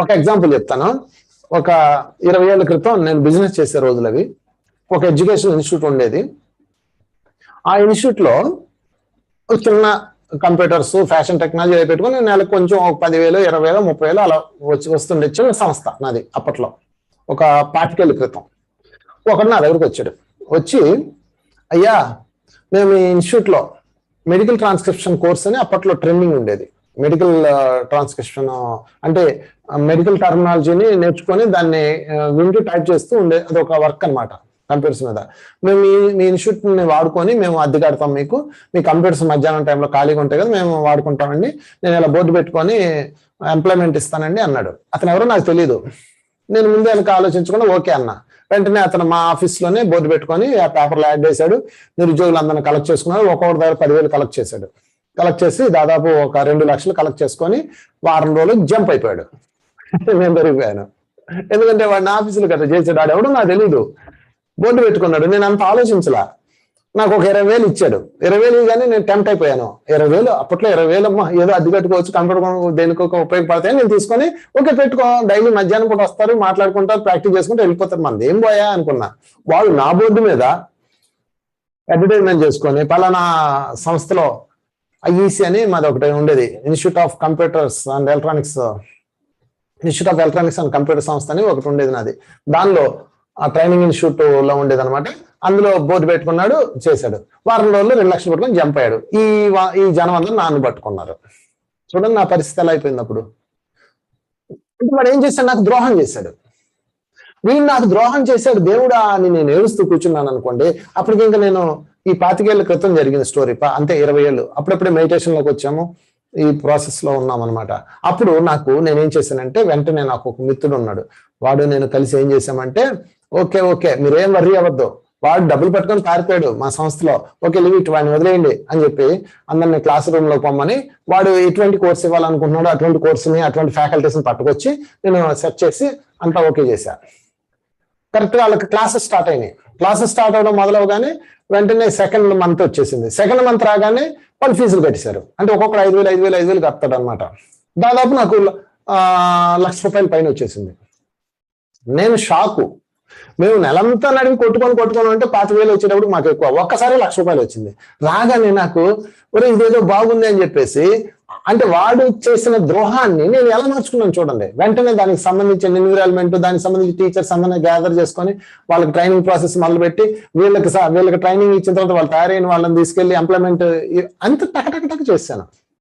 ఒక ఎగ్జాంపుల్ చెప్తాను. ఒక ఇరవై ఏళ్ళ క్రితం నేను బిజినెస్ చేసే రోజులు అవి. ఒక ఎడ్యుకేషన్ ఇన్స్టిట్యూట్ ఉండేది. ఆ ఇన్స్టిట్యూట్లో చిన్న కంప్యూటర్స్ ఫ్యాషన్ టెక్నాలజీ అవి పెట్టుకుని నెలకు కొంచెం ఒక పదివేలు ఇరవై వేలు ముప్పై వేలు అలా వచ్చి వస్తుండే చిన్న సంస్థ నాది అప్పట్లో. ఒక పాతికేళ్ళ క్రితం. ఒకడు నా దగ్గరకు వచ్చాడు. వచ్చి అయ్యా మేము ఈ ఇన్స్టిట్యూట్లో మెడికల్ ట్రాన్స్క్రిప్షన్ కోర్స్ అని అప్పట్లో ట్రెండింగ్ ఉండేది. మెడికల్ ట్రాన్స్క్రిప్షన్ uh, uh, అంటే uh, మెడికల్ టర్మినాలజీని నేర్చుకొని దాన్ని వింటూ టైప్ చేస్తూ ఉండే అది ఒక వర్క్ అన్నమాట కంప్యూటర్స్ మీద. మేము మీ మీ వాడుకొని మేము అద్దె కడతాం మీకు. మీ కంప్యూటర్స్ మధ్యాహ్నం టైంలో ఖాళీగా ఉంటాయి కదా మేము వాడుకుంటామండి. నేను ఇలా బోర్డు పెట్టుకొని ఎంప్లాయ్మెంట్ ఇస్తానండి అన్నాడు. అతను ఎవరో నాకు తెలియదు నేను ముందే వెనక ఆలోచించకుండా ఓకే అన్న. వెంటనే అతను మా ఆఫీస్లోనే బోర్డు పెట్టుకొని ఆ పేపర్లో యాడ్ చేశాడు. నిరుద్యోగులందరిని కలెక్ట్ చేసుకున్నాడు ఒక్కొక్కటి దగ్గర పదివేలు కలెక్ట్ చేశాడు. కలెక్ట్ చేసి దాదాపు ఒక రెండు లక్షలు కలెక్ట్ చేసుకొని వారం రోజులు జంప్ అయిపోయాడు. నేను దొరికిపోయాను ఎందుకంటే వాడిని ఆఫీసులు గట్రా చేసాడు వాడు ఎవడో నాకు తెలియదు బోర్డు పెట్టుకున్నాడు. నేను అంత ఆలోచించలా. నాకు ఒక ఇరవై వేలు ఇచ్చాడు. ఇరవై వేలు కానీ నేను టెంప్ట్ అయిపోయాను. ఇరవై వేలు అప్పట్లో ఇరవై వేలు అమ్మా ఏదో అద్దె కట్టుకోవచ్చు కంప్యూటర్ దేనికో ఒక ఉపయోగపడతాయి నేను తీసుకొని ఓకే పెట్టుకో డైలీ మధ్యాహ్నం పూట వస్తారు మాట్లాడుకుంటారు ప్రాక్టీస్ చేసుకుంటూ వెళ్ళిపోతారు. మనది ఏం పోయా అనుకున్నా. వాళ్ళు నా బోర్డు మీద అడ్వర్టైజ్మెంట్ చేసుకొని పలానా సంస్థలో ఐఈసి అని మాది ఒకటి ఉండేది. Institute of computers and electronics institute of electronics and computer సంస్థ అని ఒకటి ఉండేది నాది. దానిలో ఆ ట్రైనింగ్ ఇన్స్టిట్యూట్లో ఉండేది అనమాట అందులో బోర్డు పెట్టుకున్నాడు చేశాడు. వారం రోజుల్లో రెండు లక్షలు పట్టుకొని జంప్ అయ్యాడు. ఈ ఈ జనం అందరూ నాన్ను పట్టుకున్నారు. చూడండి నా పరిస్థితి ఎలా అయిపోయింది అప్పుడు. వాడు ఏం చేశాడు? నాకు ద్రోహం చేశాడు. వీడు నాకు ద్రోహం చేశాడు దేవుడా అని నేను ఏడుస్తూ కూర్చున్నాను అనుకోండి అప్పటికి ఇంకా నేను ఈ పాతికేళ్ళ క్రితం జరిగిన స్టోరీ అంతే ఇరవై ఏళ్ళు. అప్పుడప్పుడే మెడిటేషన్లోకి వచ్చాము ఈ ప్రాసెస్లో ఉన్నాం అనమాట అప్పుడు నాకు నేనేం చేశానంటే వెంటనే నాకు ఒక మిత్రుడు ఉన్నాడు. వాడు నేను కలిసి ఏం చేశామంటే ఓకే ఓకే మీరేం వర్రీ అవ్వద్దు. వాడు డబ్బులు పట్టుకొని పారిపోయాడు మా సంస్థలో. ఓకే లివ్ వాడిని వదిలేయండి అని చెప్పి అందరిని క్లాస్ రూమ్లో పొమ్మని వాడు ఎటువంటి కోర్స్ ఇవ్వాలనుకుంటున్నాడో అటువంటి కోర్సుని అటువంటి ఫ్యాకల్టీస్ని పట్టుకొచ్చి నేను సెర్చ్ చేసి అంతా ఓకే చేశాను కరెక్ట్గా వాళ్ళకి క్లాసెస్ స్టార్ట్ అయినాయి. క్లాసెస్ స్టార్ట్ అవడం మొదలవగానే వెంటనే సెకండ్ మంత్ వచ్చేసింది. సెకండ్ మంత్ రాగానే వాళ్ళు ఫీజులు కట్టేశారు. అంటే ఒక్కొక్కరు ఐదు వేలు ఐదు వేలు ఐదు వేలు కడతాడు అనమాట దాదాపు నాకు లక్ష రూపాయల పైన వచ్చేసింది. నేను షాకు. మేము నెలంతా నడిమి కొట్టుకొని కొట్టుకొని అంటే పాతి వేలు వచ్చేటప్పుడు మాకు ఎక్కువ. ఒక్కసారి లక్ష రూపాయలు వచ్చింది. రాగానే నాకు ఒరే ఇదేదో బాగుంది అని చెప్పేసి అంటే వాడు చేసిన ద్రోహాన్ని నేను ఎలా మార్చుకున్నాను చూడండి. వెంటనే దానికి సంబంధించిన ఎన్విరాన్మెంట్ దానికి సంబంధించి టీచర్స్ అందరినీ గ్యాదర్ చేసుకొని వాళ్ళకి ట్రైనింగ్ ప్రాసెస్ మొదలుపెట్టి వీళ్ళకి స- వీళ్ళకి ట్రైనింగ్ ఇచ్చిన తర్వాత వాళ్ళు తయారైన వాళ్ళని తీసుకెళ్ళి ఎంప్లాయ్మెంట్ అంత టక టక టక చేశాను.